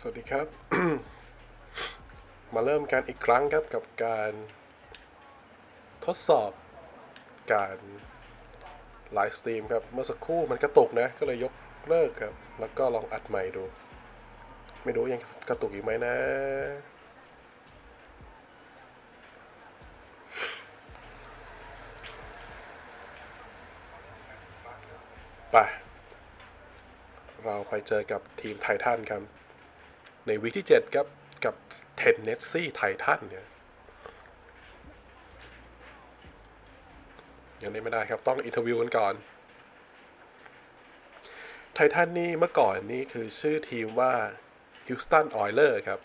สวัสดีครับ มาเริ่มกันอีกครั้งครับกับการทดสอบการไลฟ์สตรีมครับ เมื่อสักครู่มันกระตุกนะ ก็เลยยกเลิกครับ แล้วก็ลองอัดใหม่ดู ไม่รู้ยังกระตุกอีกไหมนะ ไป เราไปเจอกับทีมไททันครับ ในวีคที่ 7 ครับ กับเทนเนสซี่ไททันเนี่ยยังเล่นไม่ได้ครับ ต้องอินเทอร์วิวกันก่อนไททันนี่เมื่อก่อนนี่คือชื่อทีมว่าฮิวสตันออยเลอร์ครับ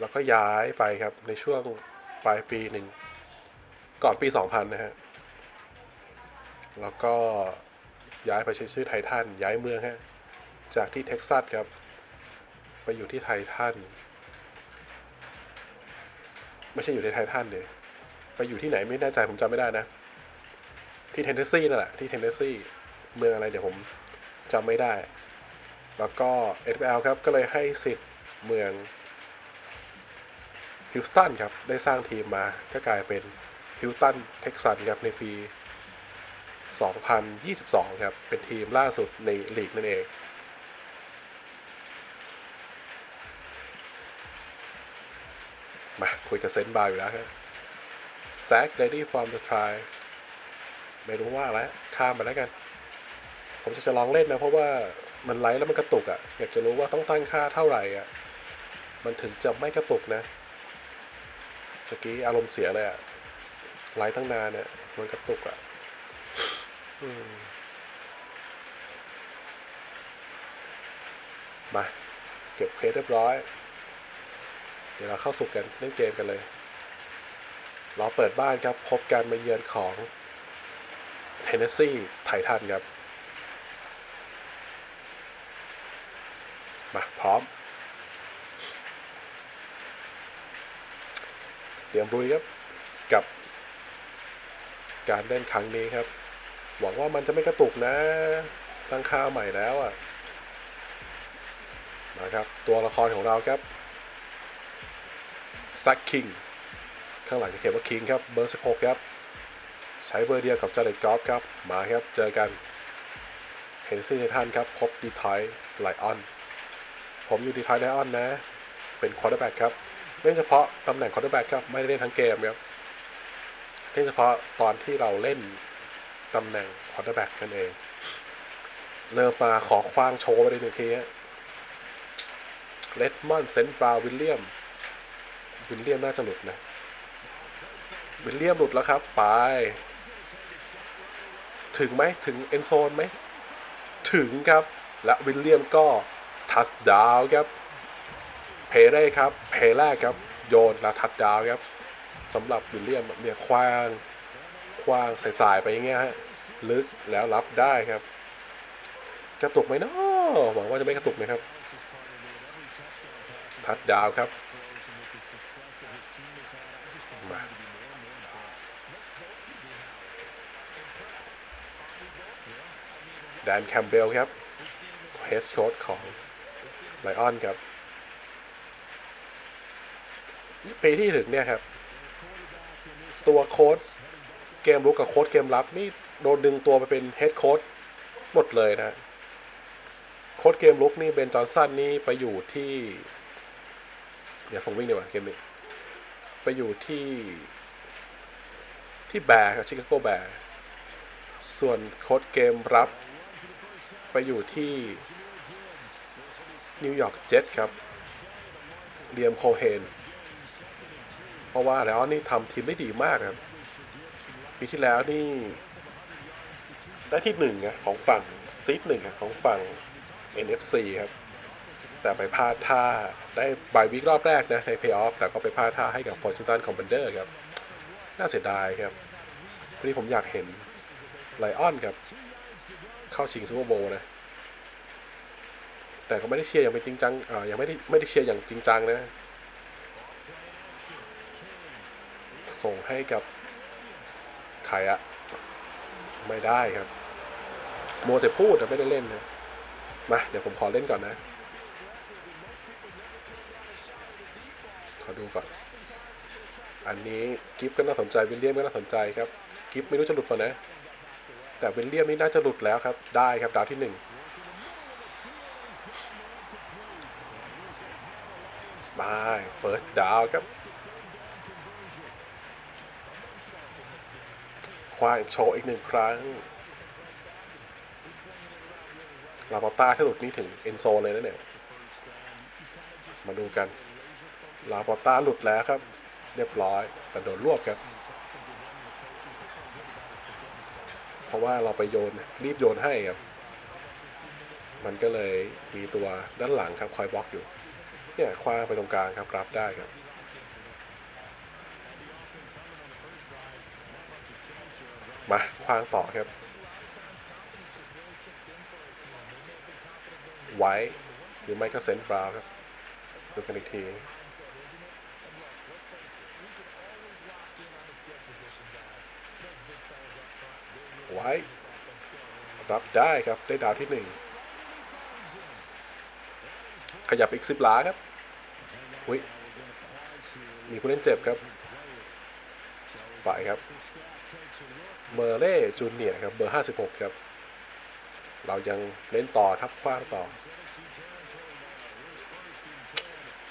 แล้วก็ย้ายไปครับในช่วงปลายปีหนึ่ง ก่อนปี 2000 นะฮะ แล้วก็ย้ายไปใช้ชื่อไททันย้ายเมืองฮะ จากที่เท็กซัสครับ ไปอยู่ที่ไททันไม่ใช่อยู่ในไททันเดยไปอยู่ที่ไหนไม่แน่ใจผมจำไม่ได้นะ ที่เทนเนสซีนั่นแหละที่เทนเนสซีเมืองอะไรเดี๋ยวผมจำไม่ได้ แล้วก็ NFL ครับก็เลยให้สิทธิ์เมืองฮิวสตันครับ ได้สร้างทีมมาก็กลายเป็นฮิวตันเท็กซันครับ ในปี 2022 ครับ เป็นทีมล่าสุดในลีกนั่นเอง มาคุยกับเซนต์บาร์อยู่แล้วครับแซก ready from the try ไม่รู้ว่าแล้วข้ามมาแล้วกัน ผมจะจะลองเล่นนะ เพราะว่ามันไลฟ์แล้วมันกระตุกอะ่ะ อยากจะรู้ว่าต้องตั้งค่าเท่าไหร่อะ่ะ มันถึงจะไม่กระตุกนะเมื่อกี้อารมณ์เสียเลยอะ่ะไลฟ์ตั้งนานเนี่ย มันกระตุกอะ่ะมมาเก็บเคสเรียบร้อย เดี๋ยวเราเข้าสู่กันเล่นเกมกันเลย เราเปิดบ้านครับ พบการมาเยือนของเทนเนสซีไททันครับ มาพร้อม เตรียมรุยครับ กับ การเล่นครั้งนี้ครับ หวังว่ามันจะไม่กระตุกนะ ตั้งค่าใหม่แล้วอะ มาครับ ตัวละครของเราครับ ซักคิงข้างหลังจะเขียนว่าคิงครับเบอร์ 16 ครับ ใช้เบอร์เดียวกับจาเลตกอล์ฟครับ มาครับ เจอกันเห็นซี่เท่านครับ พบดีทอยไลออน ผมอยู่ดีทอยไลออนนะ เป็นคอร์เตอร์แบ็กครับเล่นเฉพาะตำแหน่งคอร์เตอร์แบ็กครับ ไม่ได้เล่นทั้งเกมครับเล่นเฉพาะตอนที่เราเล่นตำแหน่งคอร์เตอร์แบ็กกันเอง เริ่มมาขอคว้างโชว์ไปเลยหนึ่งทีฮะเลดมอนเซนต์บราววิลเลียม วิลเลียมน่าจะหลุดนะวิลเลียมหลุดแล้วครับ ไป ถึงไหมถึงเอนโซนไหม ถึงครับ และวิลเลียมก็ทัชดาวครับ เพเร่ครับ เพแรกครับ โยนและทัชดาวครับสำหรับวิลเลียมเนี่ยคว้างคว้างสายๆไปอย่างเงี้ยฮะลึกแล้วรับได้ครับ กระตุกไหมเนาะหวังว่าจะไม่กระตุกนะครับ ทัชดาวครับ มา แดนแคมเบลครับเฮสโค้ดของไลออนครับปีที่ถึงเนี่ยครับ ตัวโค้ดเกมรุกกับโค้ดเกมรับนี่โดนดึงตัวไปเป็นเฮดโค้ดหมดเลยนะโค้ดเกมลุกนี่เบนจอนสันนี่ไปอยู่ที่ เดี๋ยวผมวิ่งดีกว่าเกมนี้ไปอยู่ที่ที่แบร์ชิคาโกแบร์ส่วนโค้ดเกมรับ ไปอยู่ที่นิวยอร์กเจ็ตครับเลียมโคเฮน เพราะว่าแล้วนี่ทำทีมได้ดีมากครับ ปีที่แล้วนี่ ได้ที่หนึ่งอะของฝั่งซีดหนึ่งของฝั่ง NFC ครับ แต่ไปพลาดท่าได้บายวิกรอบแรกนะในเพย์ออฟแต่ก็ไปพลาดท่าให้กับ w a s h i n g t o n Commander ครับ น่าเสียดายครับวันนี้ผมอยากเห็นไลออนครับ เข้าชิงซูเปอร์โบว์นะ แต่ก็ไม่ได้เชียร์อย่างเป็นจริงจังอ่ายังไม่ได้ไม่ได้เชียร์อย่างจริงจังนะ ส่งให้กับใครอะไม่ได้ครับโมแต่พูดแต่ไม่ได้เล่นนะ มา เดี๋ยวผมขอเล่นก่อนนะ ขอดูก่อน อันนี้กิฟก็น่าสนใจวิลเลียมก็น่าสนใจครับ กิฟไม่รู้จะหลุดป่ะนะ แต่วิลเลียมนี่น่าจะหลุดแล้วครับ ได้ครับดาวที่หนึ่งมาเฟิร์สดาวครับควายโชว์อีกหนึ่งครั้งลาปอต้าถ้าหลุดนี่ถึงเอนโซเลยนะเนี่ย มาดูกัน ลาปอต้าหลุดแล้วครับ เรียบร้อยแต่โดนรวบครับ เพราะว่าเราไปโยนรีบโยนให้ครับ มันก็เลยมีตัวด้านหลังครับคอยบล็อกอยู่ เนี่ยคว้าไปตรงกลางครับราฟได้ครับ มาคว้างต่อครับ ไว้หรือไม่ก็เซนต์บราวครับ ดูกันอีกที ไว้ รับได้ครับ ได้ดาวที่หนึ่ง ขยับอีกสิบหลาครับอุ้ยมีผู้เล่นเจ็บครับไปครับเมอร์เล่จูเนียครับ เบอร์ 56 ครับ เรายังเล่นต่อทับคว้างต่อ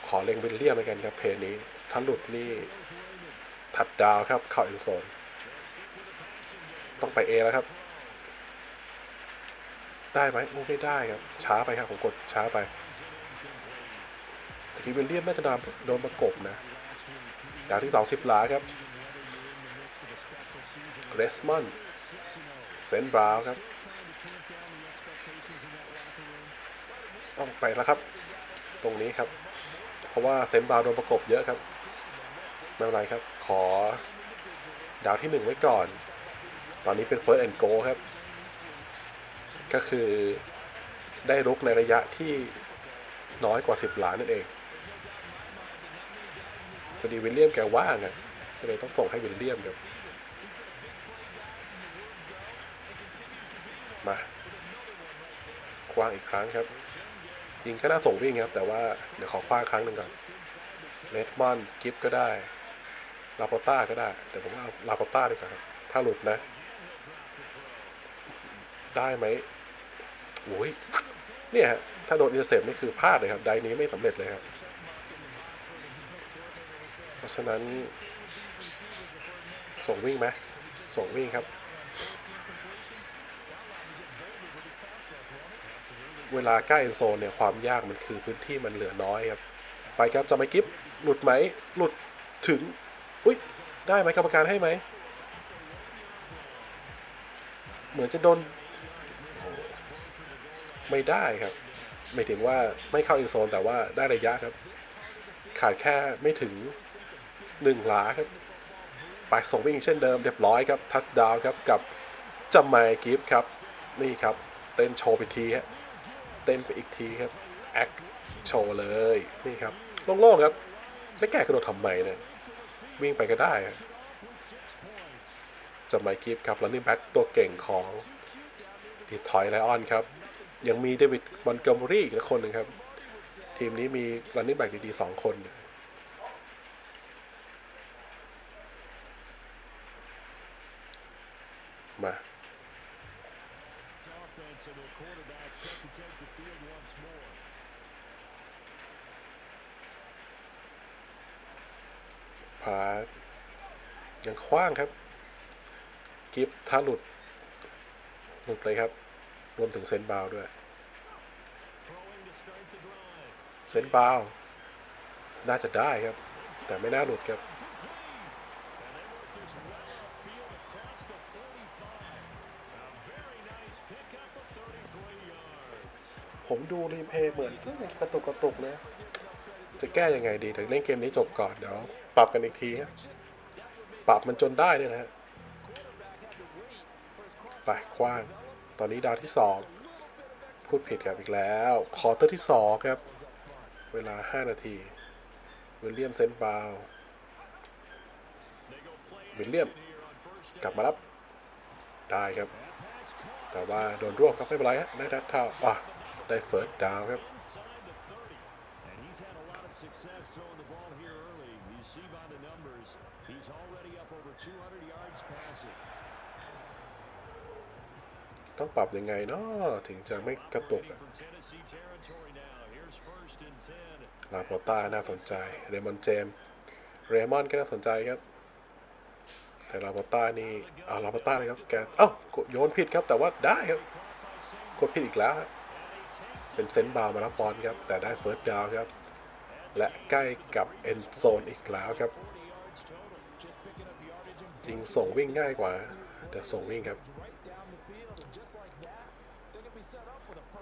ขอเล็งวิลเลียมไปกันครับเพลนี้ถ้าหลุดนี่ ทัดดาวครับ เข้าเอ็นโซน ต้องไปเอแล้วครับ ได้ไหมโอ้ไม่ได้ครับ ช้าไปครับ ผมกดช้าไปแต่ทีวิลเลียมน่าจะโดนโดนประกบนะดาวที่สองสิบหลาครับเกรสมอนเซนบราวน์ครับ ต้องไปแล้วครับ ตรงนี้ครับ เพราะว่าเซนบราวน์โดนประกบเยอะครับไม่เป็นไรครับ ขอดาวที่หนึ่งไว้ก่อน ตอนนี้เป็นเฟิร์สแอนด์โกครับ ก็คือได้รุกในระยะที่น้อยกว่า 10ล้านนั่นเองพอดีวิลเลียมแกว่างอะก็เลยต้องส่งให้วิลเลียมครับมาคว้างอีกครั้งครับ ยิงก็น่าส่งวิ่งครับ แต่ว่าเดี๋ยวขอคว้างครั้งหนึ่งก่อนเลดมอนกิฟก็ได้ลาปอต้าก็ได้ แต่ผมว่าเอาลาปอต้าดีกว่าครับถ้าหลุดนะ ได้ไหมโอ้ยเนี่ยฮะถ้าโดนอินเตอร์เซปนี่คือพลาดเลยครับ ไดนี้ไม่สำเร็จเลยครับ เพราะฉะนั้น ส่งวิ่งไหมส่งวิ่งครับ เวลาใกล้อ็นโซนเนี่ยความยากมันคือพื้นที่มันเหลือน้อยครับ ไปครับจะไม่กิฟหลุดไหม หลุดถึง อุ้ยได้ไหมกรรมการให้ไหม เหมือนจะโดน ไม่ได้ครับไม่ถึงว่าไม่เข้าอินโซนแต่ว่าได้ระยะครับ ขาดแค่ไม่ถึงหนึ่งหลาครับไปส่งวิ่งเช่นเดิมเรียบร้อยครับทัสดาวครับกับจัมไมกิฟครับ นี่ครับ เต้นโชว์ไปทีฮะเต้นไปอีกทีครับแอคโชว์เลย นี่ครับโล่งๆครับจะแก้กระโดดทำไมเนี่ยวิ่งไปก็ได้จัมไมกิฟครับแล้วนี่แบ็คตัวเก่งของดีทอยไลออนครับ ยังมีเดวิดมอนเกอร์รี่อีกคนหนึ่งครับ ทีมนี้มีรันนิ่งแบ็กดีๆสองคนมาพายังคว้างครับ กิฟท่าหลุดหลุดเลยครับ รวมถึงเซนบาวด้วยเซนบาวน่าจะได้ครับ แต่ไม่น่าหลุดครับผมดูรีเพย์เหมือนก็กระตุกกระตุกเลยจะแก้ยังไงดีแต่เล่นเกมนี้จบก่อน เดี๋ยวปรับกันอีกทีฮะปรับมันจนได้เนี่ยนะฮะไปคว้าง ตอนนี้ดาวที่สองพูดผิดครับอีกแล้วคอร์เตอร์ที่สองครับ เวลา 5 นาทีวิลเลียมเซนบาววิลเลียม กลับมารับ ได้ครับ แต่ว่าโดนรวบครับไม่เป็นไรฮะได้ดัดเท้าอะได้เฟิร์สดาวครับ ต้องปรับยังไงเนาะถึงจะไม่กระตุกลาโปต้าน่าสนใจ เรมอนเจมส์เรมอนก็น่าสนใจครับ แต่ลาโปต้านี่อ่าลาโปต้าเลยครับแกเอ้าโยนผิดครับแต่ว่าได้ครับ กดผิดอีกแล้ว เป็นเซนต์บาวมารับบอลครับ แต่ได้เฟิร์สดาวครับ และใกล้กับเอ็นโซนอีกแล้วครับ จริงส่งวิ่งง่ายกว่า เดี๋ยวส่งวิ่งครับ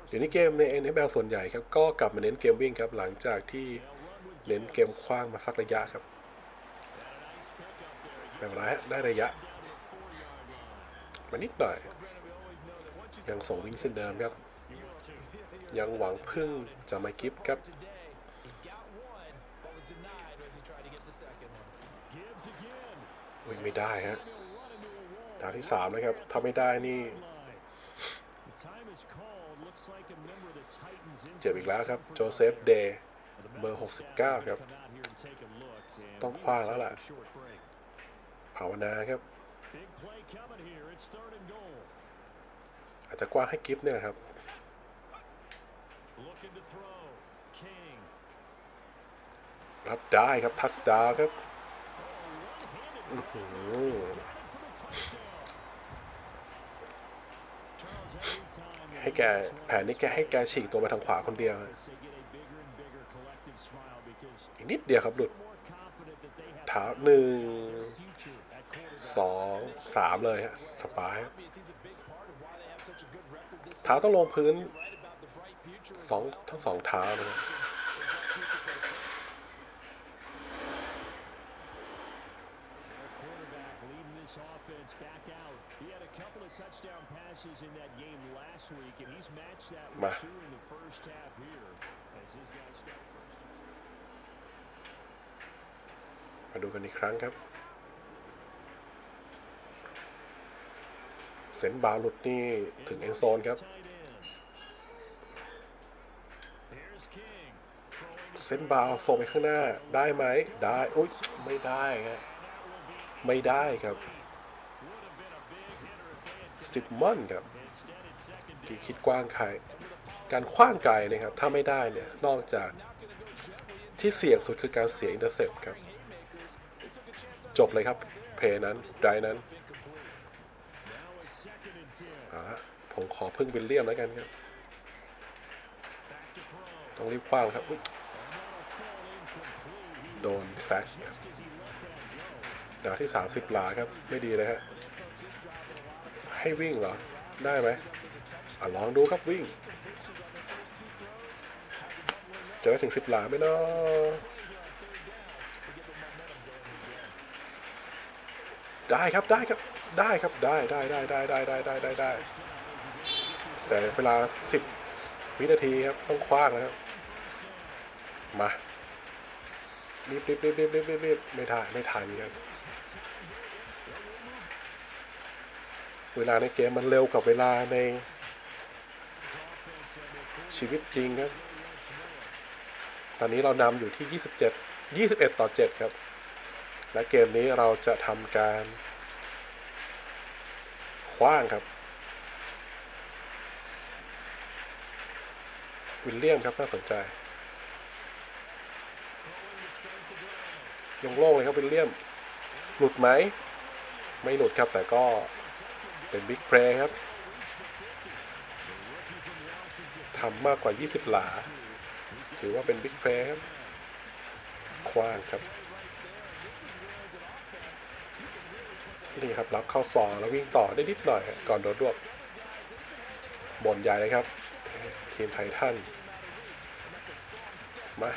เดี๋ยวนี้เกมใน NFL ส่วนใหญ่ครับ ก็กลับมาเน้นเกมวิ่งครับ หลังจากที่เน้นเกมคว้างมาสักระยะครับไม่เป็นไรฮะได้ระยะ มานิดหน่อย ยังส่งวิ่งเส้นเดิมครับ ยังหวังพึ่งจะมากิฟครับวิ่งไม่ได้ฮะดาวที่สามนะครับถ้าไม่ได้นี่ เจ็บอีกแล้วครับ โจเซฟเดย์เบอร์ 69 ครับ ต้องคว้างแล้วล่ะ ภาวนาครับ อาจจะกว้างให้กิฟต์เนี่ยนะครับ รับได้ครับ ทัชดาวครับอื้อหือ Charles, every time they ให้แกแผนนี้แกให้แกฉีกตัวไปทางขวาคนเดียวอีกนิดเดียวครับหลุดเท้าหนึ่งสองสามเลยฮะสปายเท้าต้องลงพื้นสองทั้งสองเท้านะครับ start first. มาดูกันอีกครั้งครับ เซนบาวหลุดนี่ถึงเอ็นโซนครับ Tight end. Here's King. Throwing เซนบาวส่งไปข้างหน้าได้ไหม ได้ อุ้ยไม่ได้ฮะไม่ได้ครับ สิบมอนครับที่คิดกว้างใครการคว้างไกลนะครับ ถ้าไม่ได้เนี่ย นอกจากที่เสี่ยงสุดคือการเสียอินเตอร์เซปครับ จบเลยครับ เพลย์นั้นไดนั้นเอาละผมขอพึ่งวิลเลียมแล้วกันครับ ต้องรีบคว้างครับ โดนแซก just as he let that go. ดาวที่ 30 หลาครับ ไม่ดีเลยฮะ ให้วิ่งเหรอ ได้ไหมอะลองดูครับวิ่ง จะได้ถึง10หลาไหมเนาะได้ครับได้ครับได้ครับได้ได้ได้ได้ได้ได้ได้ได้ได้แต่เวลา10วินาทีครับต้องคว้างนะครับ มารีบรีบรีบรีบรีบรีบไม่ได้ไม่ทันครับ เวลาในเกมมันเร็วกับเวลาในชีวิตจริงครับ ตอนนี้เรานำอยู่ที่ 27 21 ต่อ 7 ครับ และเกมนี้เราจะทำการคว้างครับ วิลเลียมครับน่าสนใจ ลงโล่งเลยครับวิลเลียม หลุดไหม ไม่หลุดครับแต่ก็ เป็นบิ๊กเพลย์ครับทำมากกว่า 20 หลา ถือว่าเป็นบิ๊กเพลย์ครับคว้างครับ นี่ครับ รับเข้าซองแล้ววิ่งต่อได้นิดหน่อย ก่อนโดนรวบบนใหญ่เลยครับ ทีมไททัน มา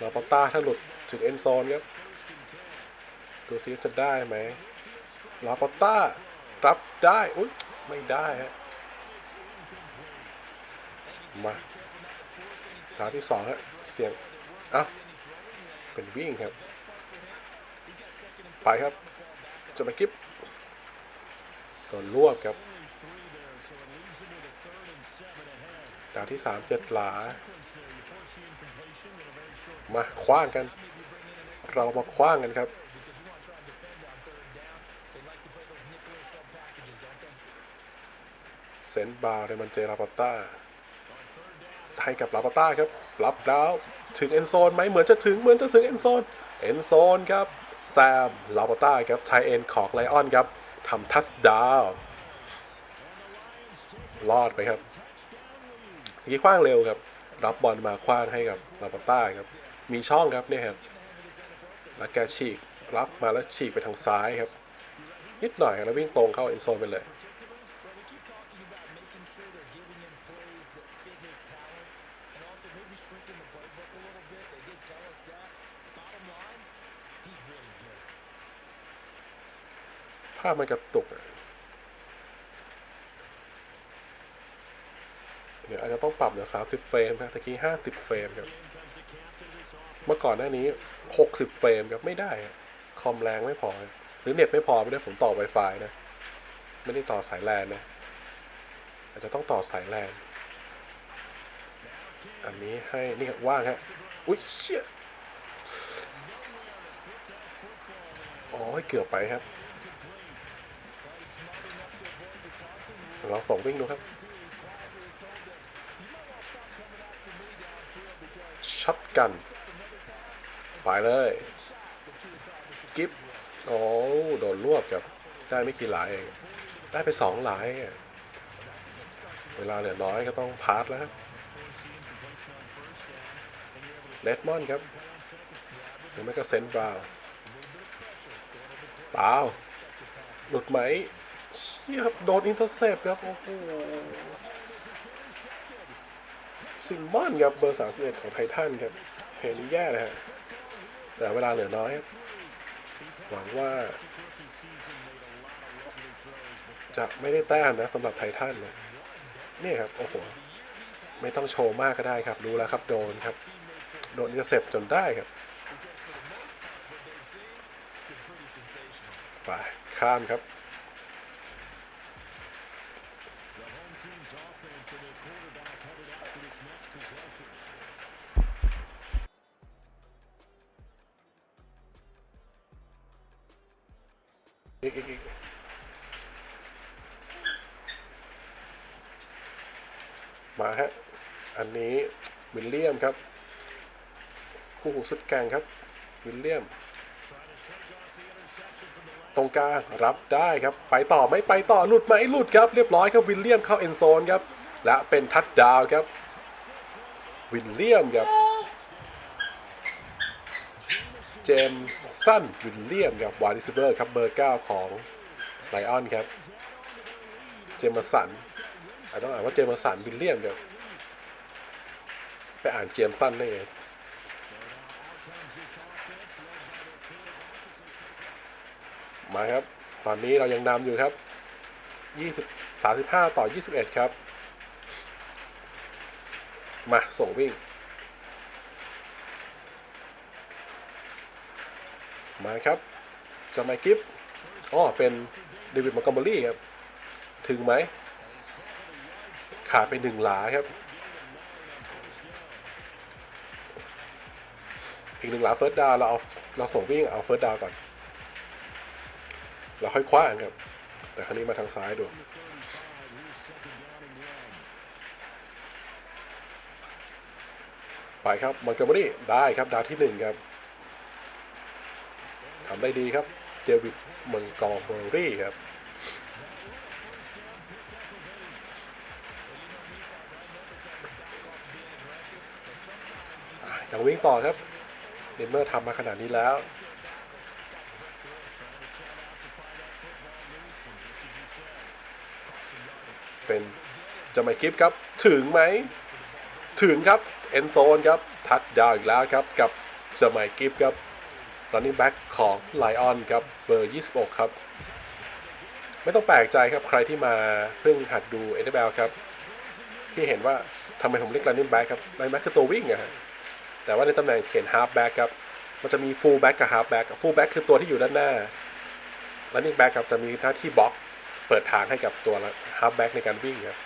ลาปาต้าถ้าหลุดถึงเอ็นโซนครับ ดูซิจะได้ไหม ลาปาต้ารับได้อุ้ยไม่ได้ฮะมาดาวที่สองฮะเสียงอะเป็นวิ่งครับ ไปครับจะมากิฟโดนรวบครับดาวที่สามเจ็ดหลา มาคว้างกัน เรามาคว้างกันครับ เซนต์บาร์เรมันเจราปาต้าให้กับลาปาต้าครับรับแล้วถึงเอนโซนไหมเหมือนจะถึงเหมือนจะถึงเอนโซนเอนโซนครับแซมลาปาต้าครับไทเอ็นของไลออนครับทำทัชดาวรอดไปครับเมื่อกี้คว้างเร็วครับ รับบอลมาคว้างให้กับลาปาต้าครับ มีช่องครับเนี่ยครับแล้วแกฉีกรับมาแล้วฉีกไปทางซ้ายครับ นิดหน่อยแล้ววิ่งตรงเข้าเอนโซนไปเลยาพมันกระตุกเดี๋ยวอาจจะต้องปรับเหลือ30 เฟรมครับตะกี้ 50 เฟรมครับ เมื่อก่อนหน้านี้ 60 เฟรมครับไม่ได้ คอมแรงไม่พอ หรือเน็ตไม่พอไม่ได้ผมต่อ Wi-Fi นะ ไม่ได้ต่อสายแลนนะ อาจจะต้องต่อสายแลน อันนี้ให้ นี่ครับว่างฮะ อุ้ยเชี่ยโอ้ยเกือบไปครับ เราส่งวิ่งดูครับช็อตกัน ไปเลย กิฟโอ้โดนรวบครับ ได้ไม่กี่หลายเอง ได้ไปสองหลาย เวลาเหลือน้อยก็ต้องพาร์ทแล้วครับเลดมอนครับหรือไม่ก็เซนต์บราวเปล่าหลุดไหม เชี่ยครับโดนอินเตอร์เซปครับ โอ้โหซิมมอนครับเบอร์ 31 ของไททันครับเพลนี้แย่นะฮะ แต่เวลาเหลือน้อยครับ หวังว่า จะไม่ได้แต้มนะสำหรับไททันนะนี่ครับ โอ้โห ไม่ต้องโชว์มากก็ได้ครับ รู้แล้วครับ โดนครับ โดนอินเตอร์เซปจนได้ครับไปข้ามครับ อีกอีกอีกมาฮะ อันนี้วิลเลียมครับ คู่หูสุดแกงครับ วิลเลียม ตรงกลางรับได้ครับ ไปต่อไม่ไปต่อหลุดไหมหลุดครับ เรียบร้อยครับวิลเลียมเข้าเอ็นโซนครับ และเป็นทัชดาวครับ วิลเลียมครับ เจมสันวิลเลียมครับวาริสเบอร์ครับเบอร์ 9 ของไลออนครับ เจมสันอาจต้องอ่านว่าเจมสันวิลเลียมครับไปอ่านเจมสันได้ไง มาครับ ตอนนี้เรายังนำอยู่ครับ20 35 ต่อ 21 ครับ มาส่งวิ่ง มาครับจะมากิฟอ๋อเป็นเดวิดมอนกอมเบอรี่ครับ ถึงไหม ขาดไปหนึ่งหลาครับ อีกหนึ่งหลาเฟิร์สดาวเราเอาเราส่งวิ่งเอาเฟิร์สดาวก่อน เราค่อยคว้างครับ แต่ครั้นี้มาทางซ้ายดูไปครับมอนกอมเบอรี่ได้ครับดาวที่หนึ่งครับทำได้ดีครับ เดวิดมังกรเบอรี่ครับอะยังวิ่งต่อครับเดนเมอร์ทำมาขนาดนี้แล้ว เป็นจะไม่กิฟครับ ถึงไหม ถึงครับ เอนโซนครับ ทัดดาวอีกแล้วครับ กับจะไม่กิฟครับ running back ของไลออนครับ เบอร์ 26 ครับ ไม่ต้องแปลกใจครับ ใครที่มาเพิ่งหัดดู NFL ครับ ที่เห็นว่าทำไมผมเรียก running back ครับ running back คือตัววิ่งอะแต่ว่าในตำแหน่งเขียน half back ครับ มันจะมี full back กับ half back full back คือตัวที่อยู่ด้านหน้า running back ครับจะมีหน้าที่บล็อก ปิดทางให้กับตัว half back ในการวิ่งครับ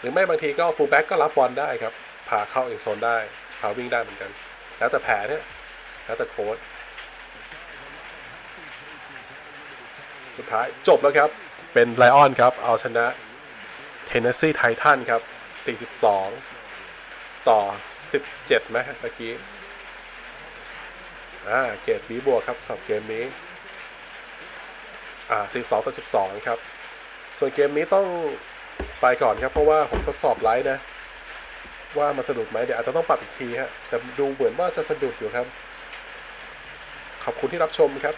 หรือไม่บางทีก็ฟูลแบ็กก็รับบอลได้ครับ พาเข้าเอกโซนได้พาวิ่งได้เหมือนกัน แล้วแต่แผนเนี่ยแล้วแต่โค้ดสุดท้ายจบแล้วครับ เป็นไลออนครับ เอาชนะเทนเนสซีไททันครับ 42 ต่อ 17ไหมเมื่อกี้ อ่า เกรดบีบวกครับสำหรับเกมนี้ อ่า42ต่อ12ครับ ส่วนเกมนี้ต้องไปก่อนครับ เพราะว่าผมทดสอบไลฟ์นะ ว่ามันสะดุดไหมเดี๋ยวอาจจะต้องปรับอีกทีฮะแต่ดูเหมือนว่าจะสะดุดอยู่ครับ ขอบคุณที่รับชมครับ